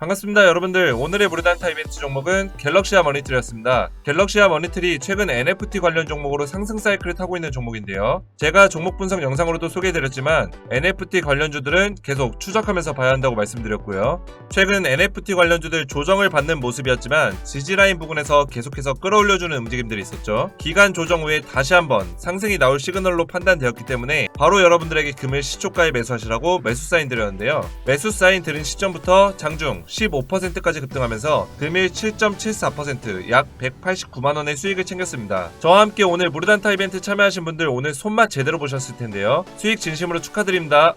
반갑습니다 여러분들. 오늘의 무르단타 이벤트 종목은 갤럭시아 머니트리였습니다. 갤럭시아 머니트리 최근 NFT 관련 종목으로 상승 사이클을 타고 있는 종목인데요. 제가 종목 분석 영상으로도 소개해드렸지만 NFT 관련주들은 계속 추적하면서 봐야 한다고 말씀드렸고요. 최근 NFT 관련주들 조정을 받는 모습이었지만 지지라인 부근에서 계속해서 끌어올려주는 움직임들이 있었죠. 기간 조정 후에 다시 한번 상승이 나올 시그널로 판단되었기 때문에 바로 여러분들에게 금일 시초가에 매수하시라고 매수 사인 드렸는데요. 매수 사인 드린 시점부터 장중 15%까지 급등하면서 금일 7.74%약 189만원의 수익을 챙겼습니다. 저와 함께 오늘 무르단타 이벤트 참여하신 분들 오늘 손맛 제대로 보셨을 텐데요. 수익 진심으로 축하드립니다.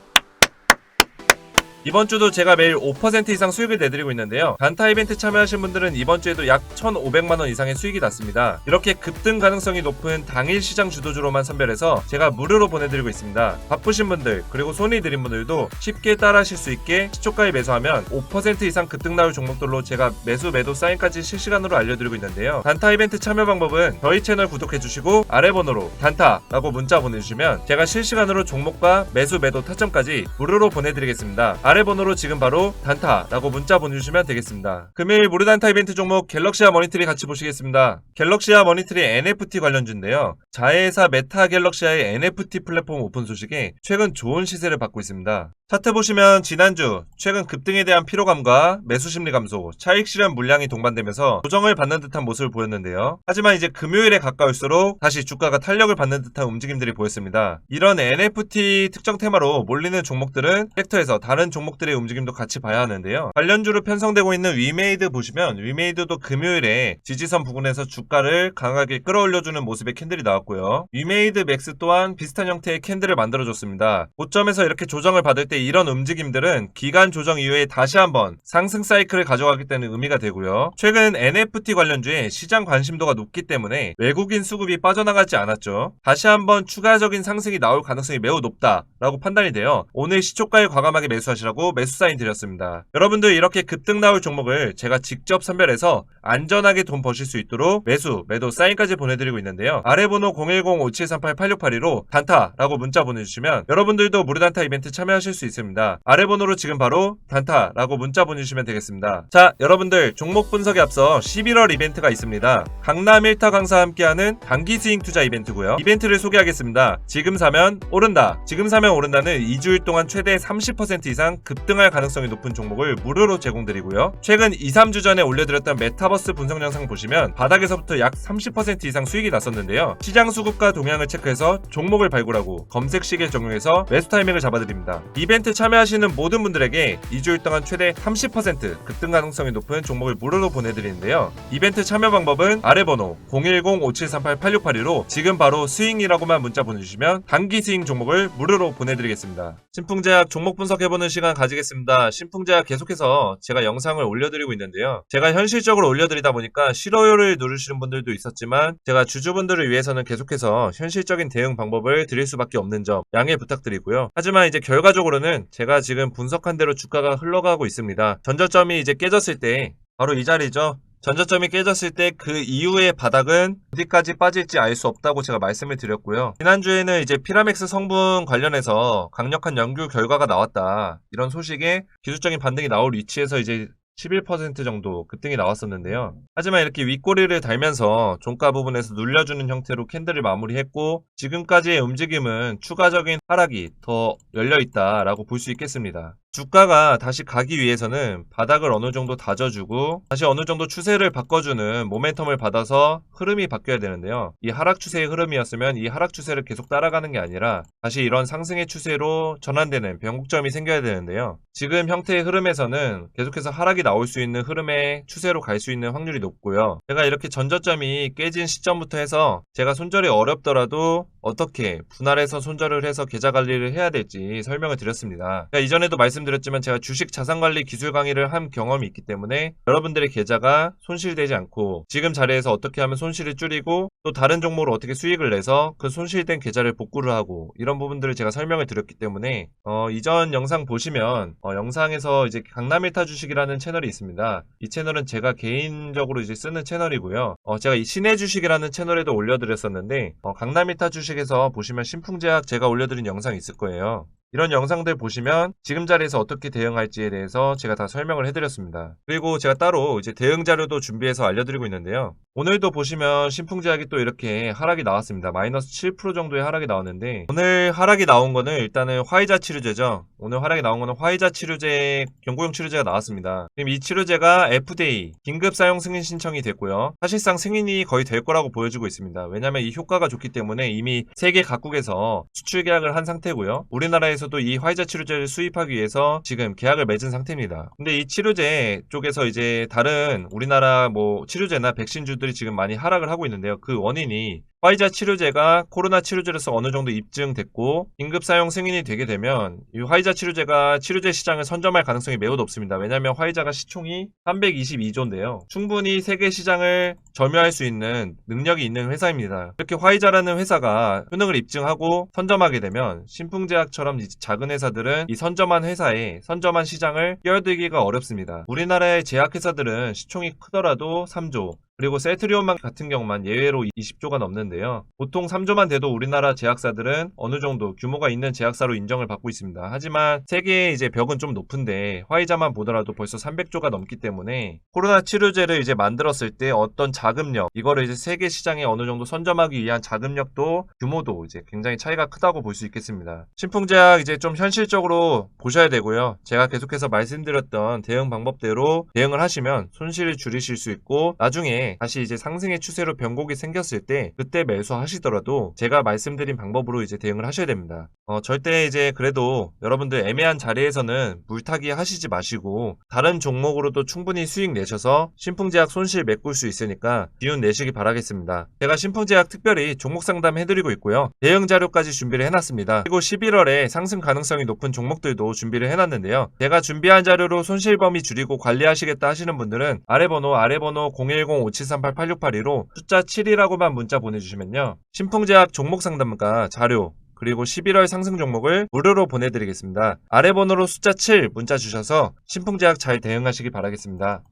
이번 주도 제가 매일 5% 이상 수익을 내드리고 있는데요. 단타 이벤트 참여하신 분들은 이번 주에도 약 1,500만원 이상의 수익이 났습니다. 이렇게 급등 가능성이 높은 당일 시장 주도주로만 선별해서 제가 무료로 보내드리고 있습니다. 바쁘신 분들 그리고 손이 느린 분들도 쉽게 따라하실 수 있게 시초가에 매수하면 5% 이상 급등 나올 종목들로 제가 매수 매도 사인까지 실시간으로 알려드리고 있는데요. 단타 이벤트 참여 방법은 저희 채널 구독해주시고 아래 번호로 단타라고 문자 보내주시면 제가 실시간으로 종목과 매수 매도 타점까지 무료로 보내드리겠습니다. 아래 번호로 지금 바로 단타라고 문자 보내주시면 되겠습니다. 금일 무료단타 이벤트 종목 갤럭시아 머니트리 같이 보시겠습니다. 갤럭시아 머니트리 NFT 관련주인데요. 자회사 메타 갤럭시아의 NFT 플랫폼 오픈 소식에 최근 좋은 시세를 받고 있습니다. 차트 보시면 지난주 최근 급등에 대한 피로감과 매수 심리 감소, 차익 실현 물량이 동반되면서 조정을 받는 듯한 모습을 보였는데요. 하지만 이제 금요일에 가까울수록 다시 주가가 탄력을 받는 듯한 움직임들이 보였습니다. 이런 NFT 특정 테마로 몰리는 종목들은 섹터에서 다른 종목 들의 움직임도 같이 봐야 하는데요. 관련주로 편성되고 있는 위메이드 보시면 위메이드도 금요일에 지지선 부근에서 주가를 강하게 끌어올려주는 모습의 캔들이 나왔고요. 위메이드 맥스 또한 비슷한 형태의 캔들을 만들어줬습니다. 고점에서 이렇게 조정을 받을 때 이런 움직임들은 기간 조정 이후에 다시 한번 상승 사이클을 가져가기 때문에 의미가 되고요. 최근 NFT 관련주에 시장 관심도가 높기 때문에 외국인 수급이 빠져나가지 않았죠. 다시 한번 추가적인 상승이 나올 가능성이 매우 높다라고 판단이 되어 오늘 시초가에 과감하게 매수하시라고 매수 사인 드렸습니다. 여러분들 이렇게 급등 나올 종목을 제가 직접 선별해서 안전하게 돈 버실 수 있도록 매수, 매도 사인까지 보내드리고 있는데요. 아래 번호 010-5738-8682로 단타라고 문자 보내주시면 여러분들도 무료단타 이벤트 참여하실 수 있습니다. 아래 번호로 지금 바로 단타라고 문자 보내주시면 되겠습니다. 자, 여러분들 종목 분석에 앞서 11월 이벤트가 있습니다. 강남 1타 강사와 함께하는 단기 스윙 투자 이벤트고요. 이벤트를 소개하겠습니다. 지금 사면 오른다. 지금 사면 오른다는 2주일 동안 최대 30% 이상 급등할 가능성이 높은 종목을 무료로 제공드리고요. 최근 2, 3주 전에 올려드렸던 메타버스 분석 영상 보시면 바닥에서부터 약 30% 이상 수익이 났었는데요. 시장 수급과 동향을 체크해서 종목을 발굴하고 검색 시계 적용해서 매수 타이밍을 잡아드립니다. 이벤트 참여하시는 모든 분들에게 2주일 동안 최대 30% 급등 가능성이 높은 종목을 무료로 보내드리는데요. 이벤트 참여 방법은 아래 번호 010-5738-8682로 지금 바로 스윙이라고만 문자 보내주시면 단기 스윙 종목을 무료로 보내드리겠습니다. 신풍제약 종목 분석해보는 시간 가지겠습니다. 신풍제약 계속해서 제가 영상을 올려드리고 있는데요. 제가 현실적으로 올려드리다 보니까 싫어요를 누르시는 분들도 있었지만 제가 주주분들을 위해서는 계속해서 현실적인 대응 방법을 드릴 수밖에 없는 점 양해 부탁드리고요. 하지만 이제 결과적으로는 제가 지금 분석한 대로 주가가 흘러가고 있습니다. 전저점이 이제 깨졌을 때 바로 이 자리죠. 전저점이 깨졌을 때 그 이후의 바닥은 어디까지 빠질지 알 수 없다고 제가 말씀을 드렸고요. 지난주에는 이제 피라맥스 성분 관련해서 강력한 연구 결과가 나왔다. 이런 소식에 기술적인 반등이 나올 위치에서 이제 11% 정도 급등이 나왔었는데요. 하지만 이렇게 윗꼬리를 달면서 종가 부분에서 눌려주는 형태로 캔들을 마무리했고 지금까지의 움직임은 추가적인 하락이 더 열려있다라고 볼 수 있겠습니다. 주가가 다시 가기 위해서는 바닥을 어느 정도 다져주고 다시 어느 정도 추세를 바꿔주는 모멘텀을 받아서 흐름이 바뀌어야 되는데요. 이 하락 추세의 흐름이었으면 이 하락 추세를 계속 따라가는 게 아니라 다시 이런 상승의 추세로 전환되는 변곡점이 생겨야 되는데요. 지금 형태의 흐름에서는 계속해서 하락이 나올 수 있는 흐름의 추세로 갈 수 있는 확률이 높고요. 제가 이렇게 전저점이 깨진 시점부터 해서 제가 손절이 어렵더라도 어떻게 분할해서 손절을 해서 계좌 관리를 해야 될지 설명을 드렸습니다. 제가 이전에도 말씀드렸지만 제가 주식 자산 관리 기술 강의를 한 경험이 있기 때문에 여러분들의 계좌가 손실되지 않고 지금 자리에서 어떻게 하면 손실을 줄이고 또 다른 종목으로 어떻게 수익을 내서 그 손실된 계좌를 복구를 하고 이런 부분들을 제가 설명을 드렸기 때문에 어, 이전 영상 보시면 어, 영상에서 이제 강남 1타 주식이라는 채널이 있습니다. 이 채널은 제가 개인적으로 이제 쓰는 채널이고요. 어, 제가 이 신의 주식이라는 채널에도 올려드렸었는데 어, 강남 1타 주식에서 보시면 신풍제약 제가 올려드린 영상이 있을 거예요. 이런 영상들 보시면 지금 자리에서 어떻게 대응할지에 대해서 제가 다 설명을 해드렸습니다. 그리고 제가 따로 이제 대응 자료도 준비해서 알려드리고 있는데요. 오늘도 보시면 신풍제약이 또 이렇게 하락이 나왔습니다. 마이너스 7% 정도의 하락이 나왔는데 오늘 하락이 나온 거는 일단은 화이자 치료제죠. 오늘 하락이 나온 거는 화이자 치료제 경구용 치료제가 나왔습니다. 지금 이 치료제가 FDA 긴급 사용 승인 신청이 됐고요. 사실상 승인이 거의 될 거라고 보여지고 있습니다. 왜냐하면 이 효과가 좋기 때문에 이미 세계 각국에서 수출 계약을 한 상태고요. 우리나라에서도 이 화이자 치료제를 수입하기 위해서 지금 계약을 맺은 상태입니다. 근데 이 치료제 쪽에서 이제 다른 우리나라 뭐 치료제나 백신주 들이 지금 많이 하락을 하고 있는데요. 그 원인이 화이자 치료제가 코로나 치료제로서 어느 정도 입증됐고 긴급 사용 승인이 되게 되면 이 화이자 치료제가 치료제 시장을 선점할 가능성이 매우 높습니다. 왜냐하면 화이자가 시총이 322조인데요. 충분히 세계 시장을 점유할 수 있는 능력이 있는 회사입니다. 이렇게 화이자라는 회사가 효능을 입증하고 선점하게 되면 신풍제약처럼 이 작은 회사들은 이 선점한 회사에 선점한 시장을 끼어들기가 어렵습니다. 우리나라의 제약회사들은 시총이 크더라도 3조, 그리고 셀트리온만 같은 경우만 예외로 20조가 넘는데 요. 보통 3조만 돼도 우리나라 제약사들은 어느 정도 규모가 있는 제약사로 인정을 받고 있습니다. 하지만 세계의 이제 벽은 좀 높은데 화이자만 보더라도 벌써 300조가 넘기 때문에 코로나 치료제를 이제 만들었을 때 어떤 자금력 이거를 이제 세계 시장에 어느 정도 선점하기 위한 자금력도 규모도 이제 굉장히 차이가 크다고 볼 수 있겠습니다. 신풍제약 이제 좀 현실적으로 보셔야 되고요. 제가 계속해서 말씀드렸던 대응 방법대로 대응을 하시면 손실을 줄이실 수 있고 나중에 다시 이제 상승의 추세로 변곡이 생겼을 때 그때 매수하시더라도 제가 말씀드린 방법으로 이제 대응을 하셔야 됩니다. 어, 절대 이제 그래도 여러분들 애매한 자리에서는 물타기 하시지 마시고 다른 종목으로도 충분히 수익 내셔서 신풍제약 손실 메꿀 수 있으니까 기운 내시기 바라겠습니다. 제가 신풍제약 특별히 종목 상담 해드리고 있고요. 대응 자료까지 준비를 해놨습니다. 그리고 11월에 상승 가능성이 높은 종목들도 준비를 해놨는데요. 제가 준비한 자료로 손실 범위 줄이고 관리하시겠다 하시는 분들은 아래 번호 아래 번호 010-5738-8682로 숫자 7이라고만 문자 보내주 시면요. 신풍제약 종목 상담과 자료 그리고 11월 상승 종목을 무료로 보내드리겠습니다. 아래 번호로 숫자 7 문자 주셔서 신풍제약 잘 대응하시기 바라겠습니다.